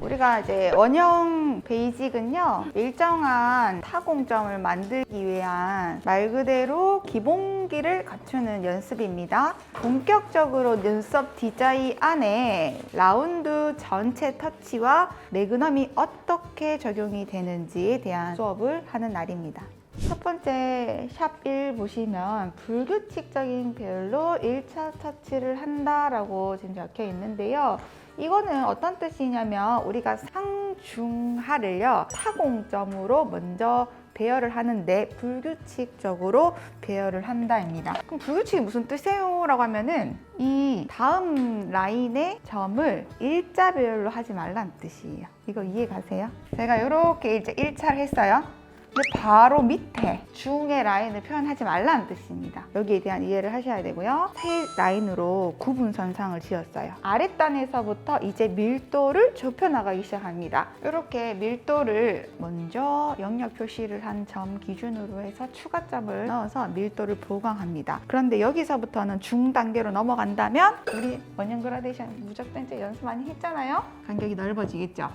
우리가 이제 원형 베이직은요 일정한 타공점을 만들기 위한 말 그대로 기본기를 갖추는 연습입니다. 본격적으로 눈썹 디자인 안에 라운드 전체 터치와 매그넘이 어떻게 적용이 되는지에 대한 수업을 하는 날입니다. 첫 번째 샵 1 보시면 불규칙적인 배열로 1차 터치를 한다라고 지금 적혀 있는데요. 이거는 어떤 뜻이냐면 우리가 상중하를요 타공점으로 먼저 배열을 하는데 불규칙적으로 배열을 한다입니다. 그럼 불규칙이 무슨 뜻이에요? 라고 하면은 이 다음 라인의 점을 일자 배열로 하지 말라는 뜻이에요. 이거 이해 가세요? 제가 이렇게 이제 1차를 했어요. 근데 바로 밑에 중의 라인을 표현하지 말라는 뜻입니다. 여기에 대한 이해를 하셔야 되고요. 세 라인으로 구분선상을 지었어요. 아랫단에서부터 이제 밀도를 좁혀나가기 시작합니다. 이렇게 밀도를 먼저 영역 표시를 한 점 기준으로 해서 추가점을 넣어서 밀도를 보강합니다. 그런데 여기서부터는 중 단계로 넘어간다면 우리 원형 그라데이션 무적된 제 연습 많이 했잖아요. 간격이 넓어지겠죠.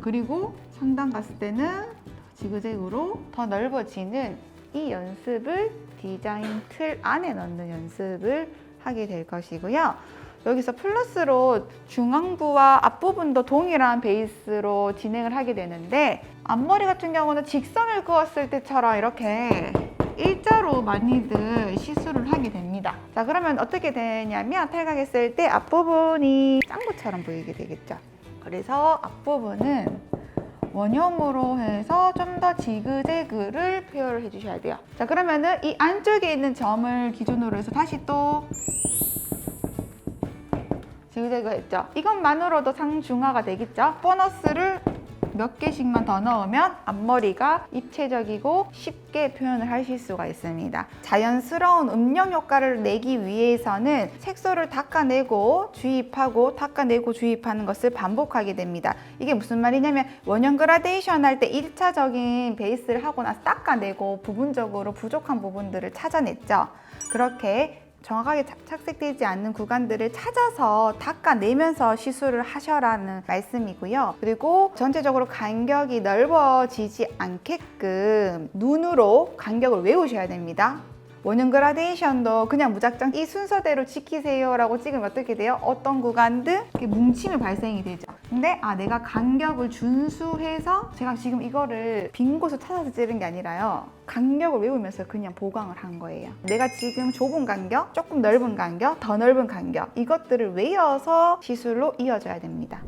그리고 상단 갔을 때는 지그재그로 더 넓어지는 이 연습을 디자인 틀 안에 넣는 연습을 하게 될 것이고요. 여기서 플러스로 중앙부와 앞부분도 동일한 베이스로 진행을 하게 되는데 앞머리 같은 경우는 직선을 그었을 때처럼 이렇게 일자로 많이들 시술을 하게 됩니다. 자 그러면 어떻게 되냐면 탈각했을 때 앞부분이 짱구처럼 보이게 되겠죠. 그래서 앞부분은 원형으로 해서 좀 더 지그재그를 표현을 해주셔야 돼요. 자 그러면은 이 안쪽에 있는 점을 기준으로 해서 다시 또 지그재그 했죠. 이것만으로도 상중하가 되겠죠. 보너스를 몇 개씩만 더 넣으면 앞머리가 입체적이고 쉽게 표현을 하실 수가 있습니다. 자연스러운 음영 효과를 내기 위해서는 색소를 닦아내고 주입하고 닦아내고 주입하는 것을 반복하게 됩니다. 이게 무슨 말이냐면 원형 그라데이션 할 때 1차적인 베이스를 하고 나서 닦아내고 부분적으로 부족한 부분들을 찾아냈죠. 그렇게 정확하게 착- 착색되지 않는 구간들을 찾아서 닦아내면서 시술을 하셔라는 말씀이고요. 그리고 전체적으로 간격이 넓어지지 않게끔 눈으로 간격을 외우셔야 됩니다. 원형 그라데이션도 그냥 무작정 이 순서대로 지키세요라고 찍으면 어떻게 돼요? 어떤 이렇게 뭉침이 발생이 되죠. 근데 아 내가 간격을 준수해서 제가 지금 이거를 빈 곳을 찾아서 찌른 게 아니라요. 간격을 외우면서 그냥 보강을 한 거예요. 내가 지금 좁은 간격, 조금 넓은 간격, 더 넓은 간격 이것들을 외워서 시술로 이어져야 됩니다.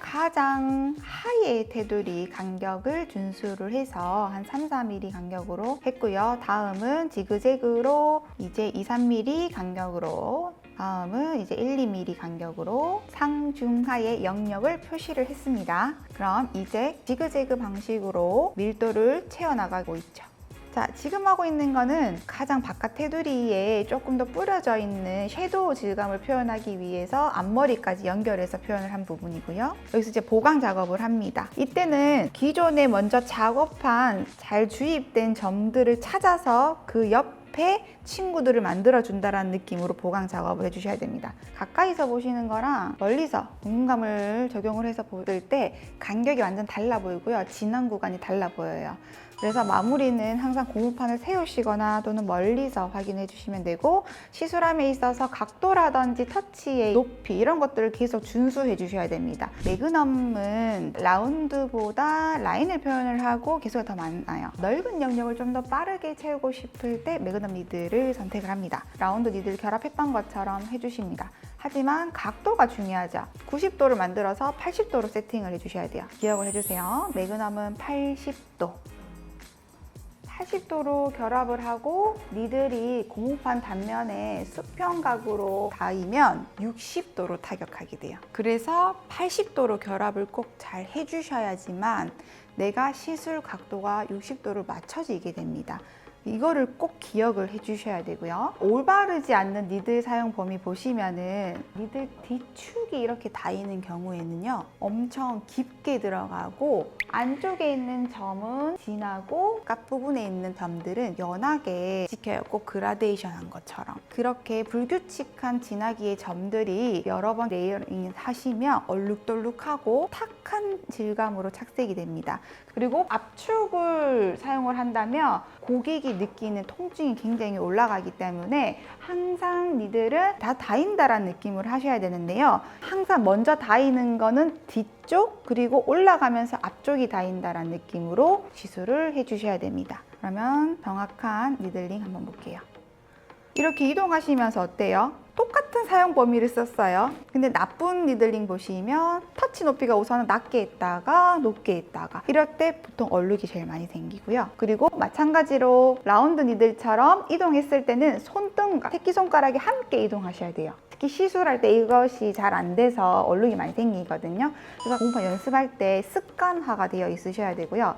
가장 하의 테두리 간격을 준수를 해서 한 3, 4mm 간격으로 했고요. 다음은 지그재그로 이제 2, 3mm 간격으로 다음은 이제 1, 2mm 간격으로 상중하의 영역을 표시를 했습니다. 그럼 이제 지그재그 방식으로 밀도를 채워나가고 있죠. 자, 지금 하고 있는 거는 가장 바깥 테두리에 조금 더 뿌려져 있는 섀도우 질감을 표현하기 위해서 앞머리까지 연결해서 표현을 한 부분이고요. 여기서 이제 보강 작업을 합니다. 이때는 기존에 먼저 작업한 잘 주입된 점들을 찾아서 그 옆 에 친구들을 만들어 준다라는 느낌으로 보강 작업을 해주셔야 됩니다. 가까이서 보시는 거랑 멀리서 공간감을 적용을 해서 볼때 간격이 완전 달라 보이고요. 진한 구간이 달라 보여요. 그래서 마무리는 항상 고무판을 세우시거나 또는 멀리서 확인해 주시면 되고 시술함에 있어서 각도라든지 터치의 높이 이런 것들을 계속 준수해 주셔야 됩니다. 매그넘은 라운드보다 라인을 표현을 하고 개수가 더 많아요. 넓은 영역을 좀 더 빠르게 채우고 싶을 때 매그넘 니들을 선택을 합니다. 라운드 니들 결합했던 것처럼 해주십니다. 하지만 각도가 중요하죠. 90도를 만들어서 80도로 세팅을 해주셔야 돼요. 기억을 해주세요. 매그넘은 80도. 80도로 결합을 하고 니들이 고무판 단면에 수평 각으로 닿으면 60도로 타격하게 돼요. 그래서 80도로 결합을 꼭 잘 해주셔야지만 내가 시술 각도가 60도로 맞춰지게 됩니다. 이거를 꼭 기억을 해주셔야 되고요. 올바르지 않는 니들 사용 범위 보시면은 니들 뒤축이 이렇게 닿이는 경우에는요. 엄청 깊게 들어가고 안쪽에 있는 점은 진하고 앞부분에 있는 점들은 연하게 지켜요. 꼭 그라데이션 한 것처럼. 그렇게 불규칙한 진하기의 점들이 여러 번 레이어링 하시면 얼룩덜룩하고 탁한 질감으로 착색이 됩니다. 그리고 압축을 사용을 한다면 고객이 느끼는 통증이 굉장히 올라가기 때문에 항상 니들은 다 닿인다라는 느낌을 하셔야 되는데요. 항상 먼저 닿이는 거는 뒤쪽 그리고 올라가면서 앞쪽이 닿인다라는 느낌으로 시술을 해주셔야 됩니다. 그러면 정확한 니들링 한번 볼게요. 이렇게 이동하시면서 어때요? 똑같은 사용 범위를 썼어요. 근데 나쁜 니들링 보시면 터치 높이가 우선은 낮게 있다가 높게 있다가 이럴 때 보통 얼룩이 제일 많이 생기고요. 그리고 마찬가지로 라운드 니들처럼 이동했을 때는 손등과 새끼손가락이 함께 이동하셔야 돼요. 특히 시술할 때 이것이 잘 안 돼서 얼룩이 많이 생기거든요. 그래서 공파 연습할 때 습관화가 되어 있으셔야 되고요.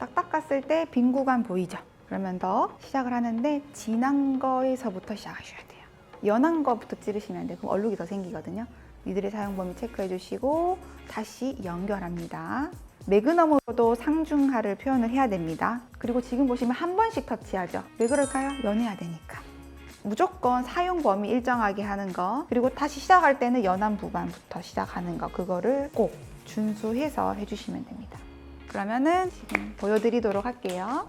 딱 닦았을 때 빈 구간 보이죠? 그러면 더 시작을 하는데 진한 거에서부터 시작하셔야 돼요. 연한 거부터 찌르시면 돼요. 그럼 얼룩이 더 생기거든요. 니들의 사용 범위 체크해 주시고 다시 연결합니다. 매그넘으로도 상중하를 표현을 해야 됩니다. 그리고 지금 보시면 한 번씩 터치하죠. 왜 그럴까요? 연해야 되니까. 무조건 사용 범위 일정하게 하는 거 그리고 다시 시작할 때는 연한 부분부터 시작하는 거 그거를 꼭 준수해서 해주시면 됩니다. 그러면은 지금 보여드리도록 할게요.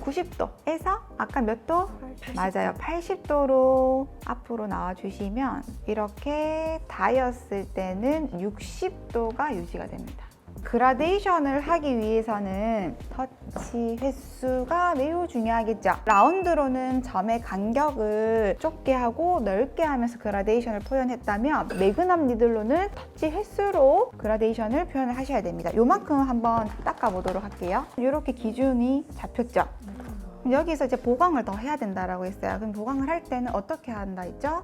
90도에서 아까 몇 도? 맞아요. 80도로 앞으로 나와주시면 이렇게 닿였을 때는 60도가 유지가 됩니다. 그라데이션을 하기 위해서는 터치 횟수가 매우 중요하겠죠. 라운드로는 점의 간격을 좁게 하고 넓게 하면서 그라데이션을 표현했다면 매그넘 니들로는 터치 횟수로 그라데이션을 표현을 하셔야 됩니다. 요만큼 한번 닦아보도록 할게요. 이렇게 기준이 잡혔죠. 여기서 이제 보강을 더 해야 된다라고 했어요. 그럼 보강을 할 때는 어떻게 한다 했죠?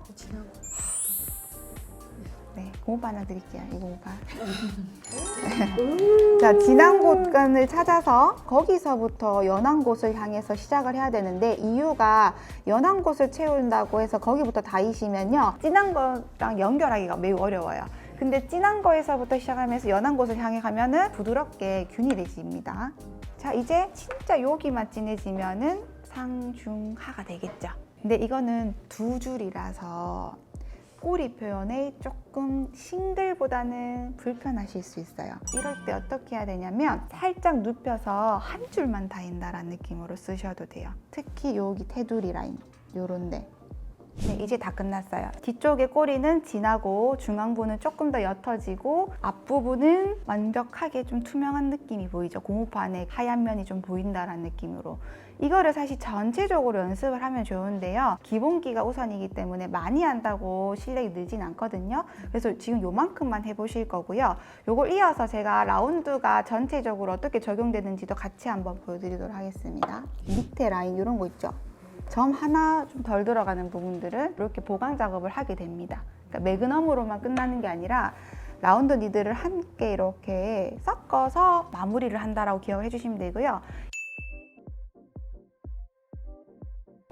네, 고무바 하나 드릴게요. 이 고무바. 자, 진한 곳간을 찾아서 거기서부터 연한 곳을 향해서 시작을 해야 되는데 이유가 연한 곳을 채운다고 해서 거기부터 닿이시면요. 진한 거랑 연결하기가 매우 어려워요. 근데 진한 거에서부터 시작하면서 연한 곳을 향해 가면은 부드럽게 균일해집니다. 자, 이제 진짜 여기만 진해지면은 상중하가 되겠죠. 근데 이거는 두 줄이라서 꼬리 표현에 조금 싱글보다는 불편하실 수 있어요. 이럴 때 어떻게 해야 되냐면 살짝 눕혀서 한 줄만 다인다라는 느낌으로 쓰셔도 돼요. 특히 여기 테두리 라인 요런데 네, 이제 다 끝났어요. 뒤쪽의 꼬리는 진하고 중앙부는 조금 더 옅어지고 앞부분은 완벽하게 좀 투명한 느낌이 보이죠. 고무파 안에 하얀 면이 좀 보인다라는 느낌으로. 이거를 사실 전체적으로 연습을 하면 좋은데요. 기본기가 우선이기 때문에 많이 한다고 실력이 늘진 않거든요. 그래서 지금 요만큼만 해보실 거고요. 요걸 이어서 제가 라운드가 전체적으로 어떻게 적용되는지도 같이 한번 보여드리도록 하겠습니다. 밑에 라인 이런 거 있죠. 점 하나 좀 덜 들어가는 부분들은 이렇게 보강 작업을 하게 됩니다. 그러니까 매그넘으로만 끝나는 게 아니라 라운드 니들을 함께 이렇게 섞어서 마무리를 한다라고 기억을 해주시면 되고요.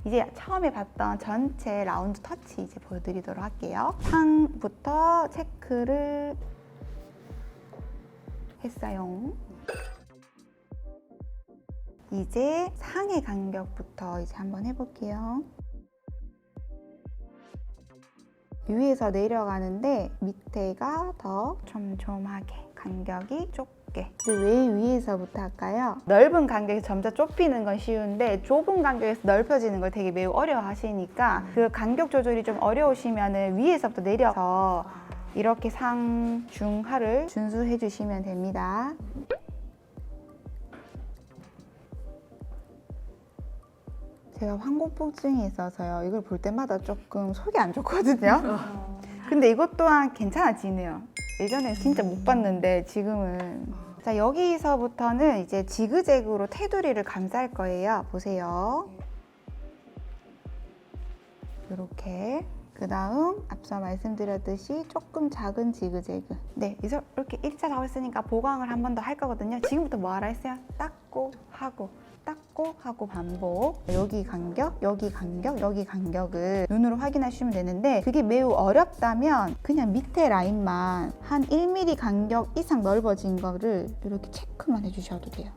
이제 처음에 봤던 전체 라운드 터치 이제 보여드리도록 할게요. 상부터 체크를 했어요. 이제 상의 간격부터 이제 한번 해볼게요. 위에서 내려가는데 밑에가 더 촘촘하게 간격이 좁게 왜 위에서부터 할까요? 넓은 간격에서 점차 좁히는 건 쉬운데 좁은 간격에서 넓혀지는 걸 되게 매우 어려워하시니까 그 간격 조절이 좀 어려우시면 위에서부터 내려서 이렇게 상, 중, 하를 준수해 주시면 됩니다. 제가 황공포증이 있어서요. 이걸 볼 때마다 조금 속이 안 좋거든요. 근데 이것 또한 괜찮아지네요. 예전에 진짜 못 봤는데 지금은 자 여기서부터는 이제 지그재그로 테두리를 감쌀 거예요. 보세요. 이렇게 그 다음 앞서 말씀드렸듯이 조금 작은 지그재그. 네, 이렇게 일자 나왔으니까 보강을 한 번 더 할 거거든요. 지금부터 뭐 하라 했어요? 닦고 하고. 닦고 하고 반복 여기 간격 여기 간격 여기 간격을 눈으로 확인하시면 되는데 그게 매우 어렵다면 그냥 밑에 라인만 한 1mm 간격 이상 넓어진 거를 이렇게 체크만 해주셔도 돼요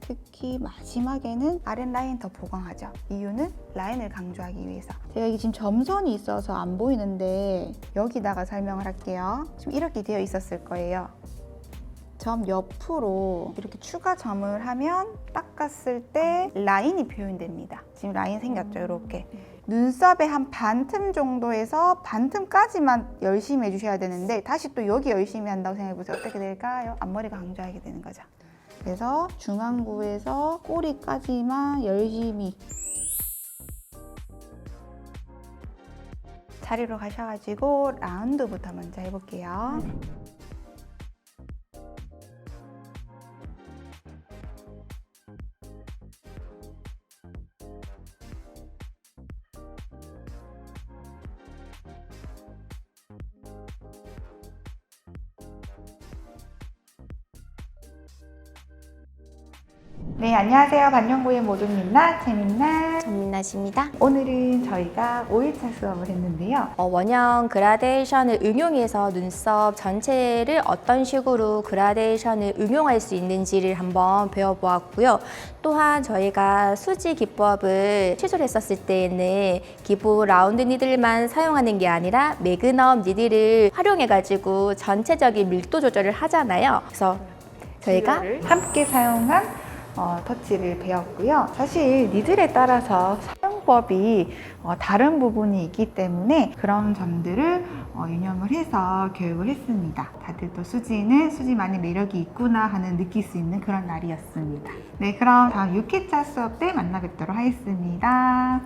특히 마지막에는 아랫라인 더 보강하죠. 이유는 라인을 강조하기 위해서. 제가 이게 지금 점선이 있어서 안 보이는데 여기다가 설명을 할게요. 지금 이렇게 되어 있었을 거예요. 점 옆으로 이렇게 추가 점을 하면 닦았을 때 라인이 표현됩니다. 지금 라인 생겼죠, 이렇게. 눈썹의 한 반틈 정도에서 반틈까지만 열심히 해주셔야 되는데 다시 또 여기 열심히 한다고 생각해보세요. 어떻게 될까요? 앞머리가 강조하게 되는 거죠. 그래서 중앙부에서 꼬리까지만 열심히 자리로 가셔가지고 라운드부터 먼저 해볼게요. 안녕하세요. 반영구의 모든 민낯, 재민낯. 전민낯입니다. 오늘은 저희가 5일차 수업을 했는데요. 어, 원형 그라데이션을 응용해서 눈썹 전체를 어떤 식으로 그라데이션을 응용할 수 있는지를 한번 배워보았고요. 또한 저희가 수지 기법을 시술했었을 때에는 기부 라운드 니들만 사용하는 게 아니라 매그넘 니들을 활용해가지고 전체적인 밀도 조절을 하잖아요. 그래서 저희가 함께 사용한 어, 터치를 배웠고요. 사실 니들에 따라서 사용법이 어, 다른 부분이 있기 때문에 그런 점들을 어, 유념을 해서 교육을 했습니다. 다들 또 수지는 수지만의 매력이 있구나 하는 느낄 수 있는 그런 날이었습니다. 네, 그럼 다음 6회차 수업 때 만나 뵙도록 하겠습니다.